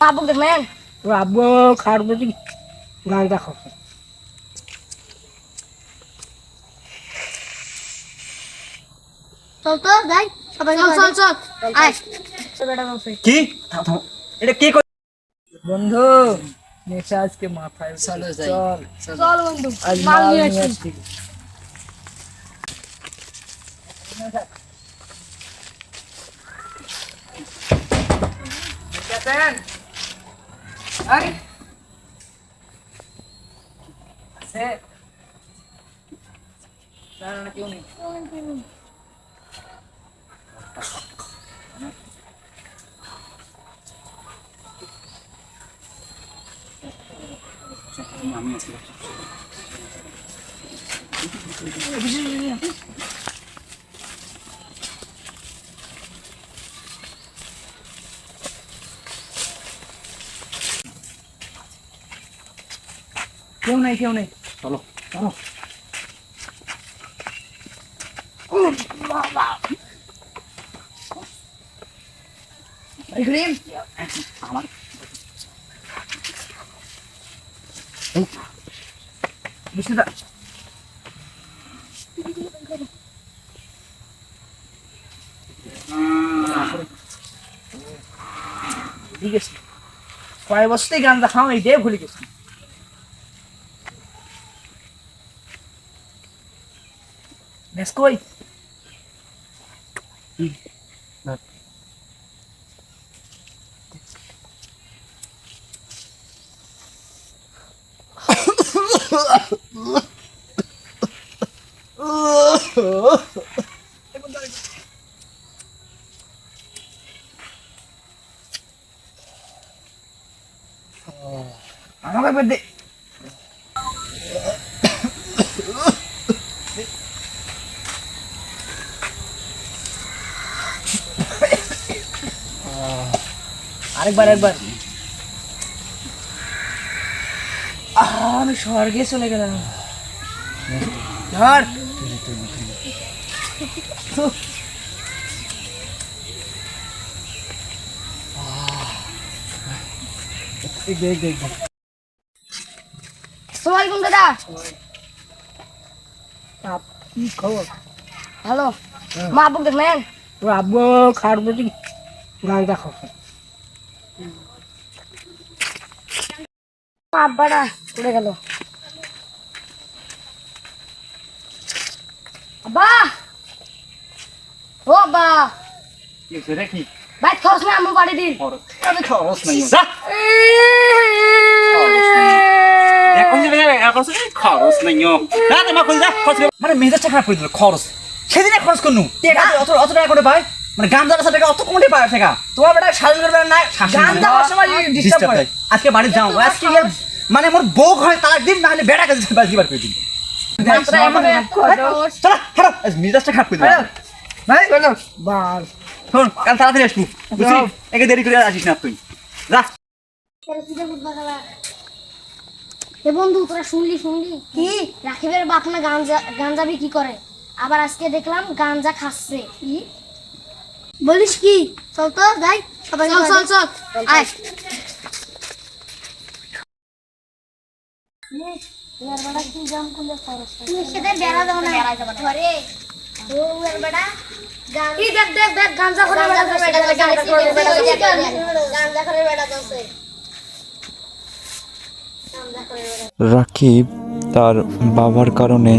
আব্বু দেখলেন আব্বু খাওয়ার প্রতি কি। এটা কে বন্ধু নেশা আজকে মাথায় চলো যাই। চল। চল। বন্ধু আজ মাল মাল নিয়ে নিয়ে আসছি আসছি দেখেছেন? এই? আছে? জানে না কেউ নেই। কেউ নেই কেউ নেই। চলো। চলো। আমার বুঝতে দা ঠিক আছে। কয় বছরই গান্দা খাও এই দিয়ে ভুলে গেছি। Yes, koy. Hmm. Ano ka ba di? আরেকবার একবার আমি স্বর্গে চলে গেলাম। ধর। দেখ দেখ দেখ। দাদা। কি খবর? ভালো। মা আব্বু দেখলেন? তোর আব্বু খাওয়ার প্রতি গাঁজা খাবে মা গেল। আব্বা! ও আব্বা! কি হয়েছে কি? বাইক খরচ না আমি বাড়ি দিন। খরচ খরচ নাই। যা। খরচ নাই মানে মেজাজটা খারাপ করে দিল খরচ। সেদিনে খরচ করনু। টাকা অত অত টাকা করে পায় মানে অত কমে পায় টাকা তোমার বেটা শাসন করবে না গান যাওয়ার সময় ডিস্টার্ব করে। আজকে বাড়ি যাও আজকে মানে মোর বউ ঘরে তালাক দিন না হলে বেটা কাছে বাস দিবার করে দিন। চলো মেজাজটা খারাপ করে ভাই বলো বাল শোন কাল তাড়াতাড়ি আসব বুঝলি? একে দেরি করে আসিস না তুই যা। এ বন্ধু তোরা শুনলি শুনলি? কি? রাখিবের বাপ না গাঞ্জা গাঞ্জা বিক্রি করে? আবার আজকে দেখলাম গাঞ্জা খাচ্ছে। কি? বলিস কি? চল তো যাই সবাই চল চল আয়। গাঞ্জা করে বেড়া রাকিব তার বাবার কারণে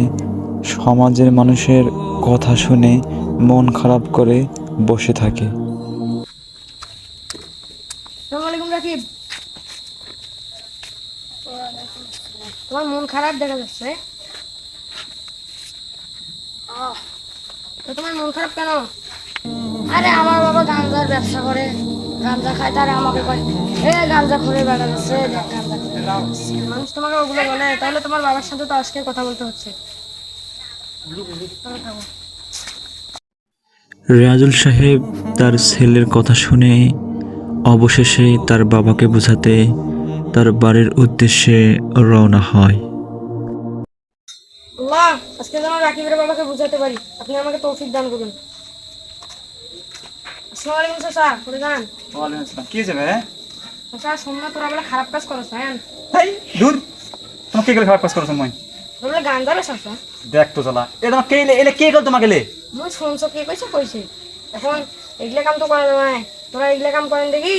সমাজের মানুষের কথা শুনে মন খারাপ করে বসে থাকে। রাকিব। তোমার মন খারাপ দেখা যাচ্ছে। তো তোমার মন খারাপ কেন? আরে আমার বাবা গাঞ্জার ব্যবসা করে। গাঞ্জা খায় তারে আমাকে কয় এ গাঞ্জা করে বেড়া যাচ্ছে দেখ গাঞ্জা করে বেড়া যাচ্ছে।" মানুষ তোমাকে ওগুলো বলে তাহলে তোমার বাবার সাথে তো আজকে কথা বলতে হচ্ছে। রেয়াজুল সাহেব তার ছেলের কথা শুনে অবশেষে তার বাবাকে বোঝাতে তার বাড়ির উদ্দেশ্যে রওনা হয়। আজকে যেন রাকিবের বাবাকে বুঝাতে পারি। আপনি আমাকে তৌফিক দান করুন। আসসালামু আলাইকুম চাচা করে যান। ওয়ালাইকুম আসসালাম। কি ভাই? চাচা শোন তোরা বলে খারাপ কাজ করছ হ্যাঁ হাই দূর। তোমার কে গেলে খারাপ কাজ করছ মই? তোরা বলে গান যাবে চাচা? দেখ তো চলা এ তোমার কে এলে কে গেল তোমাকে এলে মুই শুনছ কে কইছে কইছে এখন এগুলা কাম তো করা না তোরা এগুলা কাম করেন দেখি।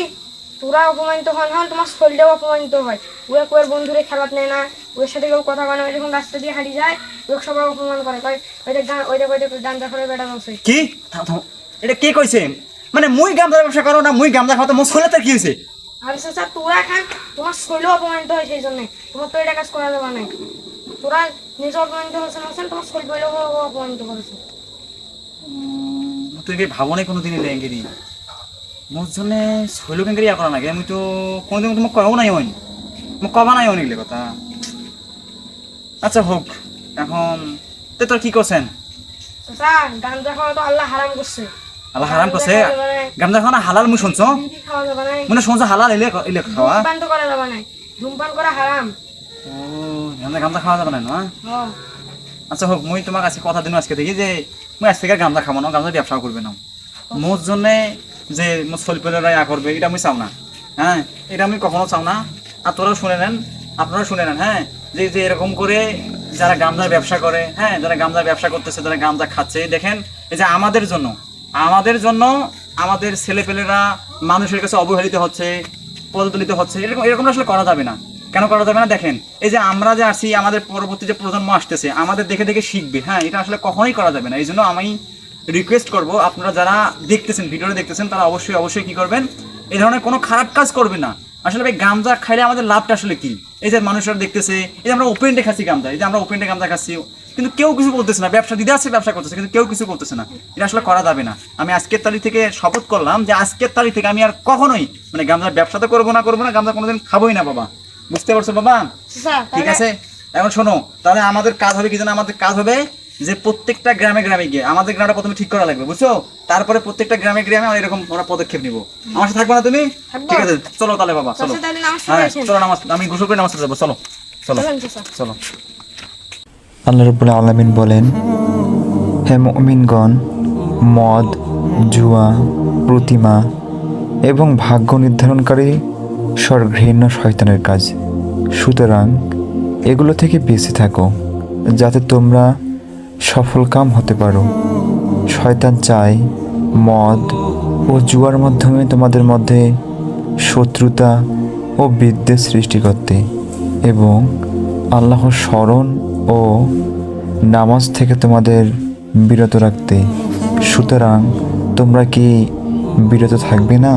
তোরা অপমানিত হন হন। তোমার শরীরটাও অপমানিত হয়। ওয়ে কোয়ের বন্ধুরে খেলাত নেয় না? ওর সাথে কেউ কথা বলে না যখন রাস্তা দিয়ে হারিয়ে যায়। লোক সবাই অপমান করে কয় ওইটা গান ওইটা ওইটা গাঞ্জা করে বেড়া বসে কি। এটা কে কইছে মানে মুই গামদার ব্যবসা করো না মুই গামদা খাওয়া তো মোর ছোলে তার কি হয়েছে আর চাচা তোরা খান তোমার শরীরও অপমানিত হয় সেই জন্য তোমার তো এটা কাজ করা যাবে না তোরা নিজে অপমানিত হয়েছে না তোমার অপমানিত করেছে তুই কি ভাবো নাই কোনোদিন এলে এঙ্গেরি মোর জন্য শৈল কেঙ্গেরি করা নাকি? আমি তো কোনোদিন তোমাক নাই মোক কবা নাই কথা। আচ্ছা হোক এখন তে তোর কি করছেন? খাওয়া তো আল্লাহ হারাম করছে। আল্লাহ হারাম করছে? খাওয়া হালাল মুই শুনছ? মানে শুনছ হালাল এলে এলে খাওয়া? ধূমপান করা হারাম। ও গামদা গামদা খাওয়া যাবে না না হ্যাঁ? আচ্ছা হোক মুই তোমার কাছে কথা দিন আজকে দেখি যে মুই আজ থেকে খাব না ব্যবসা করবে না। মোর জন্য যে মোর ইয়া করবে এটা আমি চাও না হ্যাঁ? এটা আমি কখনো চাও না। আর শুনে নেন আপনারা শুনে নেন হ্যাঁ? যে যে এরকম করে যারা গামদার ব্যবসা করে হ্যাঁ? যারা গামদার ব্যবসা করতেছে যারা গামদা খাচ্ছে দেখেন এই যে আমাদের জন্য আমাদের জন্য আমাদের ছেলেপেলেরা মানুষের কাছে অবহেলিত হচ্ছে পদদলিত হচ্ছে এরকম এরকম আসলে করা যাবে না। কেন করা যাবে না? দেখেন, এই যে আমরা যে আসি আমাদের পরবর্তী যে প্রজন্ম আসতেছে, আমাদের দেখে দেখে শিখবে। হ্যাঁ এটা আসলে কখনোই করা যাবে না। এই জন্য আমি রিকোয়েস্ট করব, আপনারা যারা দেখতেছেন, ভিডিওটা দেখতেছেন, তারা অবশ্যই অবশ্যই কি করবেন? এই ধরনের কোনো খারাপ কাজ করবে না। আসলে ভাই, গামজা খাইলে আমাদের লাভটা আসলে কি? এই যে মানুষরা দেখতেছে, এই যে আমরা ওপেনটে খাচ্ছি গামজা, এই যে আমরা ওপেনটে গামজা খাচ্ছি, কিন্তু কেউ কিছু বলতেছে না। ব্যবসা দিতে আছে, ব্যবসা করতেছে, কিন্তু কেউ কিছু বলতেছে না। এটা আসলে করা যাবে না। আমি আজকের তারিখ থেকে শপথ করলাম যে আজকের তারিখ থেকে আমি আর কখনোই মানে গামজার ব্যবসা তো করব না করব না, গামজা কোনোদিন খাবোই না, বাবা। বুঝতে পারছ বাবা? ঠিক আছে? এখন শোনো তাহলে আমাদের কাজ হবে কি জানো আমাদের কাজ হবে যে প্রত্যেকটা গ্রামে গ্রামে গিয়ে আমাদের গ্রামটা প্রথমে ঠিক করা লাগবে বুঝছ? তারপরে প্রত্যেকটা গ্রামে গ্রামে আমরা এরকম আমরা পদক্ষেপ নিব। আমার সাথে থাকবে না তুমি? ঠিক আছে চলো তাহলে বাবা চলো। হ্যাঁ চলো নামাজ আমি গোসল করে নামাজ যাব চলো। চলো চলো। আল্লাহ রবুল্লা আলমিন বলেন হে মমিনগণ মদ জুয়া প্রতিমা এবং ভাগ্য নির্ধারণকারী স্বর্ঘৃণ্য শয়তানের কাজ। সুতরাং এগুলো থেকে বেঁচে থাকো, যাতে তোমরা সফলকাম হতে পারো। শয়তান চায় মদ ও জুয়ার মাধ্যমে তোমাদের মধ্যে শত্রুতা ও বিদ্বেষ সৃষ্টি করতে এবং আল্লাহর স্মরণ ও নামাজ থেকে তোমাদের বিরত রাখতে। সুতরাং তোমরা কি বিরত থাকবে না?